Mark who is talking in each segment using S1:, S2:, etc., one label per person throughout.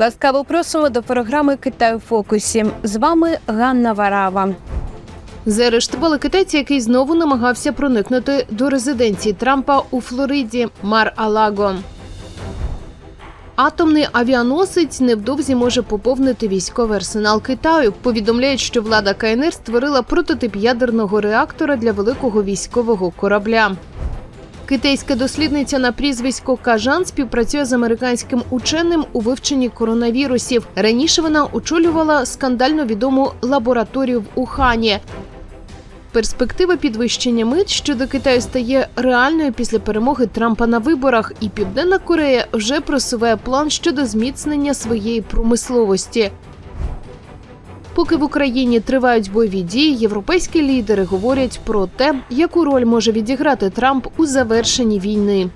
S1: Ласкаво просимо до програми Китай у фокусі. З вами Ганна Варава.
S2: Заарештували китайця, який знову намагався проникнути до резиденції Трампа у Флориді Мар Алаго. Атомний авіаносець невдовзі може поповнити військовий арсенал Китаю. Повідомляють, що влада КНР створила прототип ядерного реактора для великого військового корабля. Китайська дослідниця на прізвисько Кажан співпрацює з американським ученим у вивченні коронавірусів. Раніше вона очолювала скандально відому лабораторію в Ухані. Перспектива підвищення мит щодо Китаю стає реальною після перемоги Трампа на виборах, і Південна Корея вже просуває план щодо зміцнення своєї промисловості. Поки в Україні тривають бойові дії, європейські лідери говорять про те, яку роль може відіграти Трамп у завершенні війни.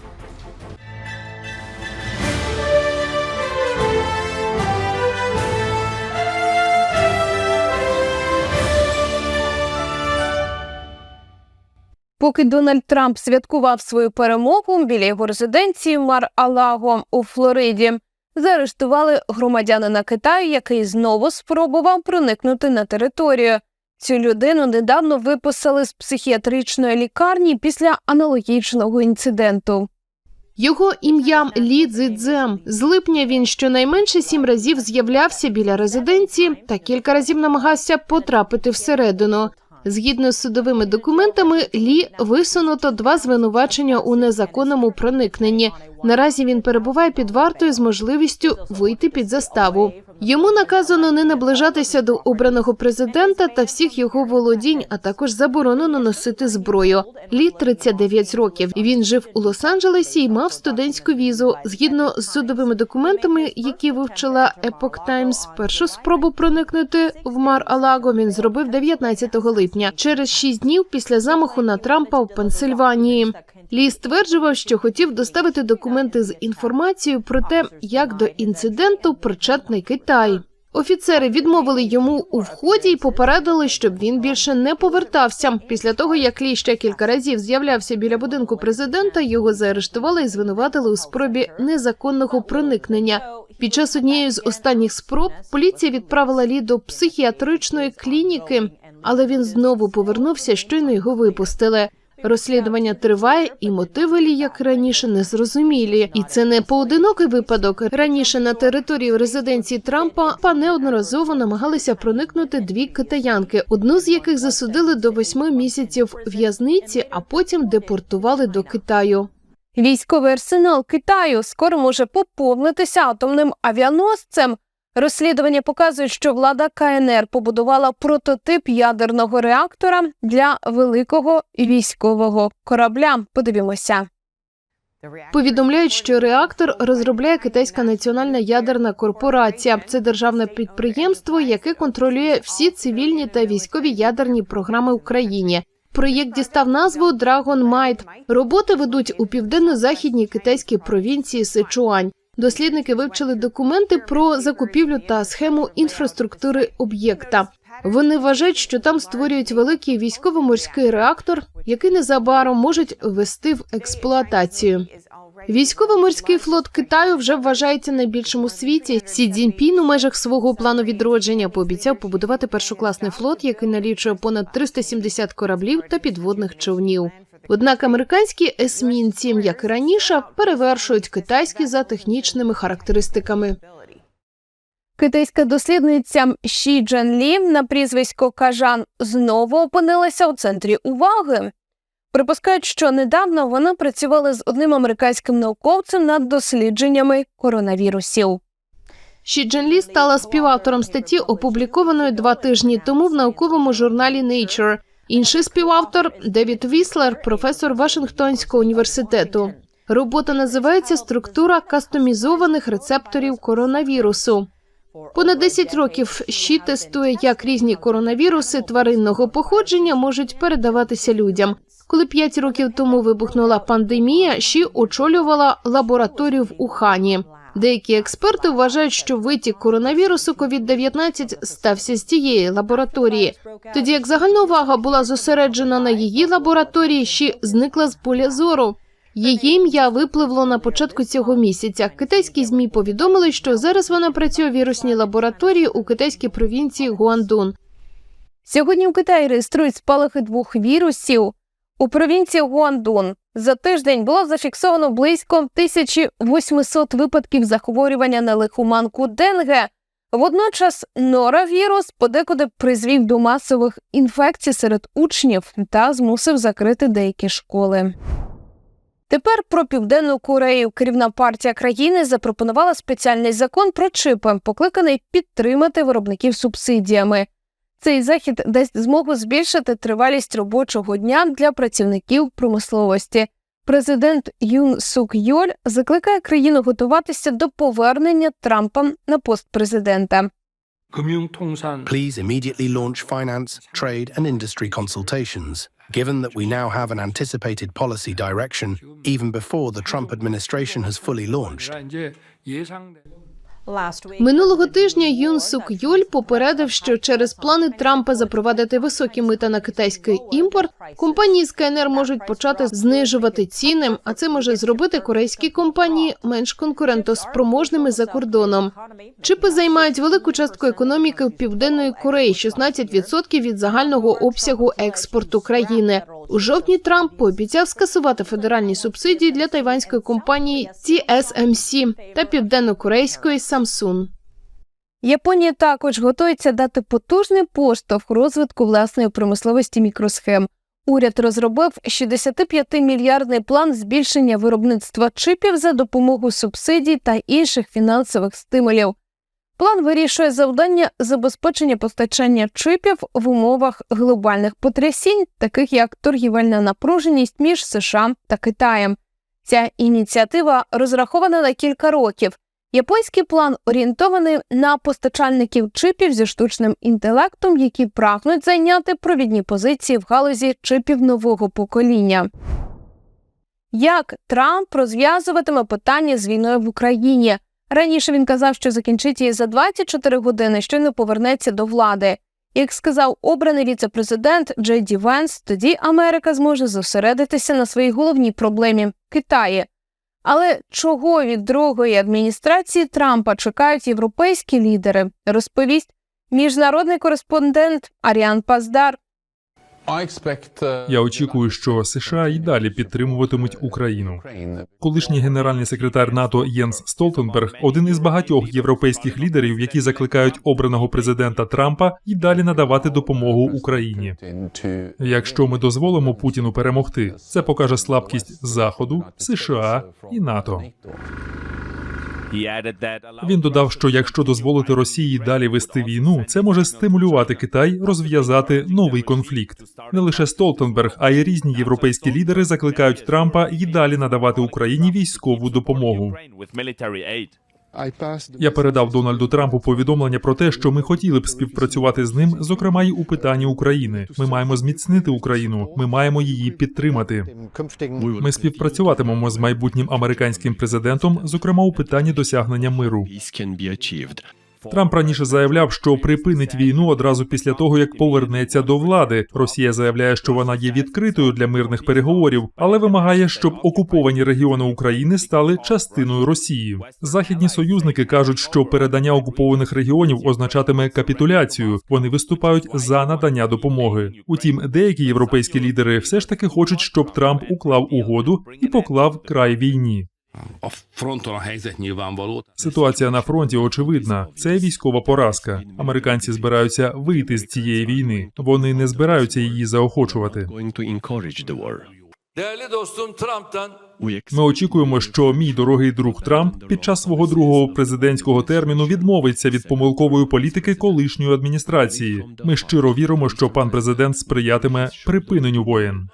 S1: Поки Дональд Трамп святкував свою перемогу біля його резиденції Мар Алаго у Флориді, заарештували громадянина Китаю, який знову спробував проникнути на територію. Цю людину недавно виписали з психіатричної лікарні після аналогічного інциденту.
S2: Його ім'я Лі Цзидзем. З липня він щонайменше сім разів з'являвся біля резиденції та кілька разів намагався потрапити всередину. Згідно з судовими документами, Лі висунуто два звинувачення у незаконному проникненні. Наразі він перебуває під вартою з можливістю вийти під заставу. Йому наказано не наближатися до обраного президента та всіх його володінь, а також заборонено носити зброю. Лі 39 років. Він жив у Лос-Анджелесі і мав студентську візу. Згідно з судовими документами, які вивчила Epoch Times, першу спробу проникнути в Мар Алаго він зробив 19 липня, через шість днів після замаху на Трампа в Пенсильванії. Лі стверджував, що хотів доставити документи з інформацією про те, як до інциденту причетний Китай. Офіцери відмовили йому у вході і попередили, щоб він більше не повертався. Після того, як Лі ще кілька разів з'являвся біля будинку президента, його заарештували і звинуватили у спробі незаконного проникнення. Під час однієї з останніх спроб поліція відправила Лі до психіатричної клініки, але він знову повернувся, щойно його випустили. Розслідування триває, і мотиви Лі, як раніше, не зрозумілі. І це не поодинокий випадок. Раніше на територію резиденції Трампа па неодноразово намагалися проникнути дві китаянки, одну з яких засудили до восьми місяців в'язниці, а потім депортували до Китаю.
S1: Військовий арсенал Китаю скоро може поповнитися атомним авіаносцем. Розслідування показують, що влада КНР побудувала прототип ядерного реактора для великого військового корабля. Подивімося.
S2: Повідомляють, що реактор розробляє китайська національна ядерна корпорація. Це державне підприємство, яке контролює всі цивільні та військові ядерні програми в Україні. Проєкт дістав назву Dragon Might. Роботи ведуть у південно-західній китайській провінції Сичуань. Дослідники вивчили документи про закупівлю та схему інфраструктури об'єкта. Вони вважають, що там створюють великий військово-морський реактор, який незабаром можуть ввести в експлуатацію. Військово-морський флот Китаю вже вважається найбільшим у світі. Сі Цзіньпін у межах свого плану відродження пообіцяв побудувати першокласний флот, який налічує понад 370 кораблів та підводних човнів. Однак американські есмінці, як і раніше, перевершують китайські за технічними характеристиками.
S1: Китайська дослідниця Ші Джен Лі на прізвисько Кажан знову опинилася у центрі уваги. Припускають, що недавно вона працювала з одним американським науковцем над дослідженнями коронавірусів.
S2: Ші Джен Лі стала співавтором статті, опублікованої два тижні тому в науковому журналі Nature. Інший співавтор Девід Віслер, професор Вашингтонського університету. Робота називається Структура кастомізованих рецепторів коронавірусу. Понад 10 років Ші тестує, як різні коронавіруси тваринного походження можуть передаватися людям. Коли 5 років тому вибухнула пандемія, Ші очолювала лабораторію в Ухані. Деякі експерти вважають, що витік коронавірусу COVID-19 стався з тієї лабораторії. Тоді як загальна увага була зосереджена на її лабораторії, Ші зникла з поля зору. Її ім'я випливло на початку цього місяця. Китайські змі повідомили, що зараз вона працює у вірусній лабораторії у китайській провінції Гуандун.
S1: Сьогодні у Китаї реєструють спалахи двох вірусів. У провінції Гуандун за тиждень було зафіксовано близько 1800 випадків захворювання на лихоманку Денге. Водночас норавірус подекуди призвів до масових інфекцій серед учнів та змусив закрити деякі школи. Тепер про південну Корею керівна партія країни запропонувала спеціальний закон про чипи, покликаний підтримати виробників субсидіями. Цей захід дасть змогу збільшити тривалість робочого дня для працівників промисловості. Президент Юн Сук Йоль закликає країну готуватися до повернення Трампа на пост президента.
S3: Please immediately launch finance, trade and industry consultations, given that we now have an anticipated policy direction even before the Trump administration has fully launched.
S2: Минулого тижня Юн Сук Юль попередив, що через плани Трампа запровадити високі мита на китайський імпорт компанії з КНР можуть почати знижувати ціни, а це може зробити корейські компанії менш конкурентоспроможними за кордоном. Чипи займають велику частку економіки в південної Кореї 16% від загального обсягу експорту країни. У жовтні Трамп пообіцяв скасувати федеральні субсидії для тайванської компанії TSMC та південнокорейської Samsung.
S1: Японія також готується дати потужний поштовх розвитку власної промисловості мікросхем. Уряд розробив 65-мільярдний план збільшення виробництва чипів за допомогою субсидій та інших фінансових стимулів. План вирішує завдання забезпечення постачання чипів в умовах глобальних потрясінь, таких як торгівельна напруженість між США та Китаєм. Ця ініціатива розрахована на кілька років. Японський план орієнтований на постачальників чипів зі штучним інтелектом, які прагнуть зайняти провідні позиції в галузі чипів нового покоління. Як Трамп розв'язуватиме питання з війною в Україні? Раніше він казав, що закінчить її за 24 години, щойно повернеться до влади. Як сказав обраний віце-президент Джей Ді Венс, тоді Америка зможе зосередитися на своїй головній проблемі Китаї. Але чого від другої адміністрації Трампа чекають європейські лідери, розповість міжнародний кореспондент Аріан Паздар.
S4: Я очікую, що США і далі підтримуватимуть Україну. Колишній генеральний секретар НАТО Єнс Столтенберг один із багатьох європейських лідерів, які закликають обраного президента Трампа і далі надавати допомогу Україні. Якщо ми дозволимо Путіну перемогти, це покаже слабкість Заходу, США і НАТО. Він додав, що якщо дозволити Росії далі вести війну, це може стимулювати Китай розв'язати новий конфлікт. Не лише Столтенберг, а й різні європейські лідери закликають Трампа і далі надавати Україні військову допомогу. Я передав Дональду Трампу повідомлення про те, що ми хотіли б співпрацювати з ним, зокрема й у питанні України. Ми маємо зміцнити Україну. Ми маємо її підтримати. Ми співпрацюватимемо з майбутнім американським президентом, зокрема у питанні досягнення миру. Трамп раніше заявляв, що припинить війну одразу після того, як повернеться до влади. Росія заявляє, що вона є відкритою для мирних переговорів, але вимагає, щоб окуповані регіони України стали частиною Росії. Західні союзники кажуть, що передання окупованих регіонів означатиме капітуляцію. Вони виступають за надання допомоги. Утім, деякі європейські лідери все ж таки хочуть, щоб Трамп уклав угоду і поклав край війні.
S5: A fronton a helyzet nyilvánvaló.
S4: Ситуація на фронті очевидна. Це військова поразка. Американці збираються вийти з цієї війни. Вони не збираються її заохочувати. Ми очікуємо, що мій дорогий друг Трамп під час свого другого президентського терміну відмовиться від помилкової політики колишньої адміністрації. Ми щиро віримо, що пан президент сприятиме припиненню воєн.